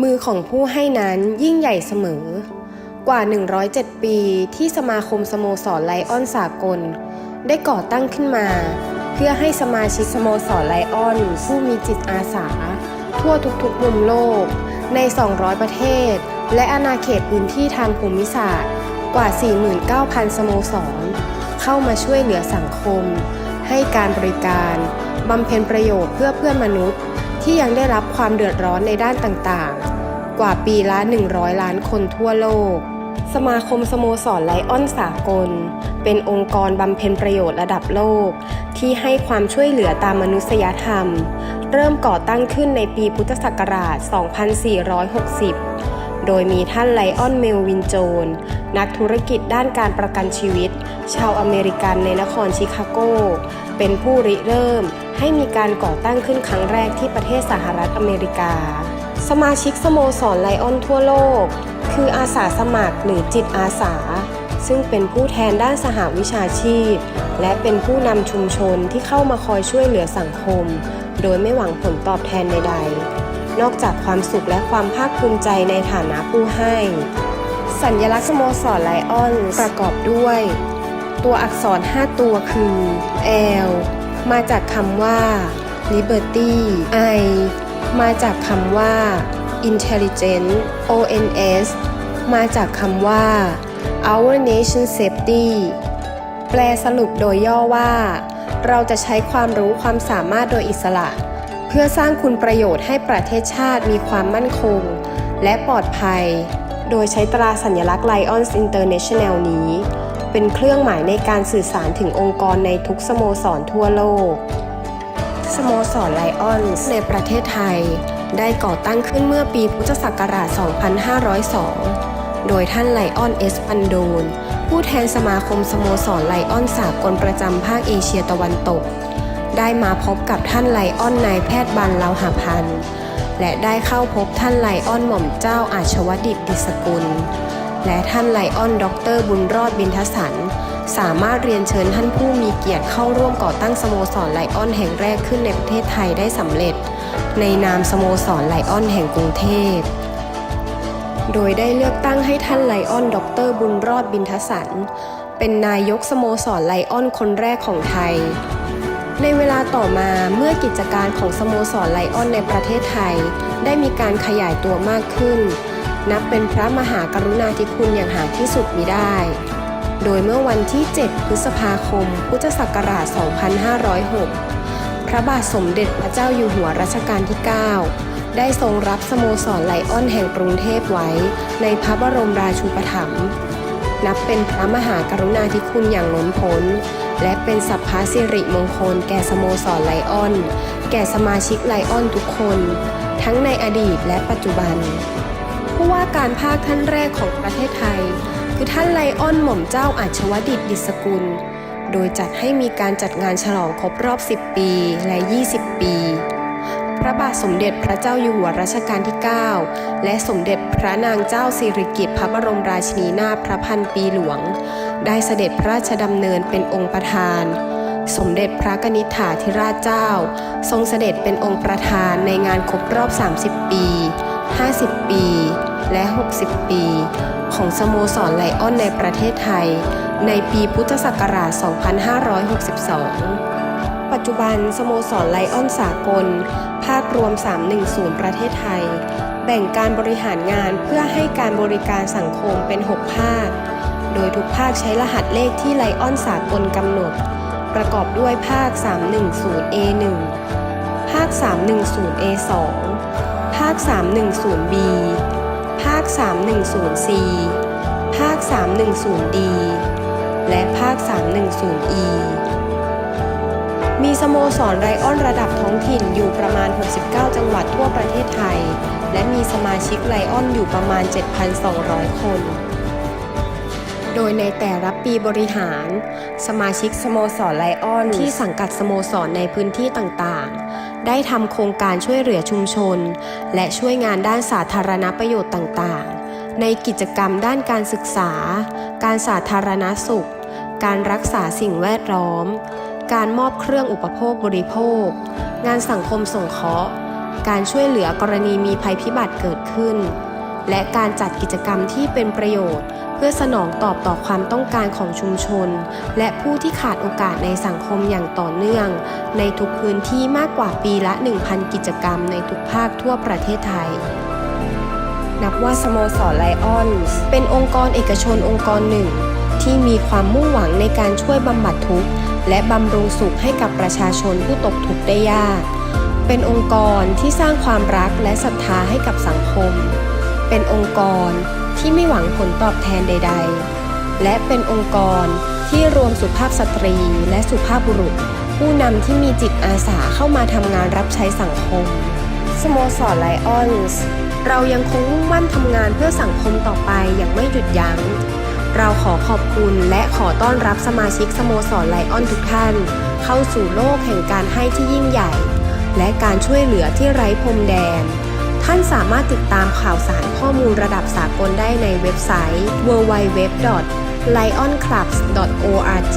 มือของผู้ให้นั้นยิ่งใหญ่เสมอ กว่า 107 ปีที่สมาคมสโมสรไลออนสากล ได้ก่อตั้งขึ้นมา เพื่อให้สมาชิกสโมสรไลออน ผู้มีจิตอาสา ทั่วทุกๆมุมโลก ใน 200 ประเทศ และอาณาเขตพื้นที่ทางภูมิศาสตร์ กว่า 49,000 สโมสร เข้ามาช่วยเหลือสังคม ให้การบริการบำเพ็ญประโยชน์เพื่อเพื่อนมนุษย์ ที่ยังได้รับความเดือดร้อนในด้านต่างๆ กว่าปีละ 100 ล้านคนทั่วโลก สมาคมสโมสรไลออนสากล เป็นองค์กรบำเพ็ญประโยชน์ระดับโลก ที่ให้ความช่วยเหลือตามมนุษยธรรม เริ่มก่อตั้งขึ้นในปีพุทธศักราช 2460 โดยมีท่านไลออนเมลวินโจน นักธุรกิจด้านการประกันชีวิต ชาวอเมริกันในนครชิคาโก เป็นผู้ริเริ่ม ให้มีการก่อตั้งขึ้นครั้งแรกที่ประเทศสหรัฐอเมริกา สมาชิกสโมสรไลออนทั่วโลก คืออาสาสมัครหรือจิตอาสา ซึ่งเป็นผู้แทนด้านสหวิชาชีพ และเป็นผู้นำชุมชนที่เข้ามาคอยช่วยเหลือสังคม โดยไม่หวังผลตอบแทนใด ๆ นอกจากความสุขและความภาคภูมิใจในฐานะผู้ให้ สัญลักษณ์สโมสรไลออนประกอบด้วย ตัวอักษร 5 ตัวคือ L มาจากคำว่า Liberty I มาจากคำว่า Intelligent ONS มาจากคำว่า Our Nation Safety แปลสรุปโดยย่อว่า เราจะใช้ความรู้ความสามารถโดยอิสระ เพื่อสร้างคุณประโยชน์ให้ประเทศชาติมีความมั่นคง และปลอดภัย โดยใช้ตราสัญลักษณ์ Lions International นี้ เป็นเครื่องหมายในการสื่อสารถึงองค์กรในทุกสโมสรทั่วโลก สโมสรไลออนในประเทศไทย ได้ก่อตั้งขึ้นเมื่อปีพุทธศักราช 2502 โดยท่านไลออนเอสปันโดน ผู้แทนสมาคมสโมสรไลออนสากลประจำภาคเอเชียตะวันตก ได้มาพบกับท่านไลออนนายแพทย์บันลาหาพันธ์และได้เข้าพบท่านไลออนหม่อมเจ้าอาชวดิตดิสกุล และท่านไลออนด็อกเตอร์บุญรอดบินทสัน สามารถเรียนเชิญท่านผู้มีเกียรติเข้าร่วมก่อตั้งสโมสรไลออนแห่งแรกขึ้นในประเทศไทยได้สำเร็จ ในนามสโมสรไลออนแห่งกรุงเทพ โดยได้เลือกตั้งให้ท่านไลออนด็อกเตอร์บุญรอดบินทสัน เป็นนายกสโมสรไลออนคนแรกของไทยในเวลาต่อมาเมื่อกิจการของสโมสรไลออนในประเทศไทย ได้มีการขยายตัวมากขึ้น นับเป็นพระมหากรุณาธิคุณอย่างหาที่สุดมิได้ โดยเมื่อวันที่ 7 พฤษภาคม พุทธศักราช 2506 พระบาทสมเด็จพระเจ้าอยู่หัวรัชกาลที่ 9 ได้ทรงรับสโมสรไลออนแห่งกรุงเทพไว้ ในพระบรมราชูปถัมภ์ นับเป็นพระมหากรุณาธิคุณอย่างล้นพ้น และเป็นสัพพะสิริมงคลแก่สโมสรไลออน แก่สมาชิกไลออนทุกคน ทั้งในอดีตและปัจจุบัน ผู้ว่าการภาคท่านแรกของประเทศไทย คือท่านไลออนหม่อมเจ้าอัชวดิตดิสกุล โดยจัดให้มีการจัดงานฉลองครบรอบ 10 ปีและ 20 ปี พระบาทสมเด็จพระเจ้าอยู่หัวรัชกาลที่ 9 และสมเด็จพระนางเจ้าสิริกิติ์พระบรมราชินีนาถพระพันปีหลวง ได้เสด็จพระราชดำเนินเป็นองค์ประธานสมเด็จพระกนิษฐาธิราชเจ้า ทรงเสด็จเป็นองค์ประธานในงานครบรอบ 30 ปี 50 ปี และ 60 ปี ของสโมสรไลออนในประเทศไทย ในปีพุทธศักราช 2562 ปัจจุบันสโมสรไลออนสากล ภาครวม 310 ประเทศไทย แบ่งการบริหารงานเพื่อให้การบริการสังคมเป็น 6 ภาค โดยทุกภาคใช้รหัสเลขที่ไลออนสากลกำหนด ประกอบด้วยภาค 310A1 ภาค 310A2 ภาค 310B ภาค 310C ภาค 310D และภาค 310E มีสโมสรไรออนระดับท้องถิ่นอยู่ประมาณ 69 จังหวัดทั่วประเทศไทย และมีสมาชิกไลออนอยู่ประมาณ 7,200 คน โดยในแต่ละปีบริหาร สมาชิกสโมสรไลออนที่สังกัดสโมสรในพื้นที่ต่างๆ ได้ทำโครงการช่วยเหลือชุมชน และช่วยงานด้านสาธารณประโยชน์ต่างๆ ในกิจกรรมด้านการศึกษา การสาธารณสุข การรักษาสิ่งแวดล้อม การมอบเครื่องอุปโภคบริโภค งานสังคมสงเคราะห์ การช่วยเหลือกรณีมีภัยพิบัติเกิดขึ้น และการจัดกิจกรรมที่เป็นประโยชน์ เพื่อสนองตอบต่อความต้องการของชุมชน และผู้ที่ขาดโอกาสในสังคมอย่างต่อเนื่อง ในทุกพื้นที่มากกว่าปีละ 1,000 กิจกรรมในทุกภาคทั่วประเทศไทยนับว่าสโมสรไลออนเป็นองค์กรเอกชนองค์กรหนึ่ง ที่มีความมุ่งหวังในการช่วยบำบัดทุกข์ และบำรุงสุขให้กับประชาชนผู้ตกทุกข์ได้ยาก เป็นองค์กรที่สร้างความรักและศรัทธาให้กับสังคม เป็นองค์กรที่ไม่หวังผลตอบแทนใด ๆ และเป็นองค์กรที่รวมสุภาพสตรีและสุภาพบุรุษ ผู้นำที่มีจิตอาสาเข้ามาทำงานรับใช้สังคม สโมสรไลออนส์เรายังคงมุ่งมั่นทำงานเพื่อสังคมต่อไปอย่างไม่หยุดยัง้ง เราขอขอบคุณและขอต้อนรับสมาชิกสโมสรไลออนทุกท่าน เข้าสู่โลกแห่งการให้ที่ยิ่งใหญ่ และการช่วยเหลือที่ไร้พรมแดน ท่านสามารถติดตามข่าวสารข้อมูลระดับสากลได้ในเว็บไซต์ www.lionclubs.org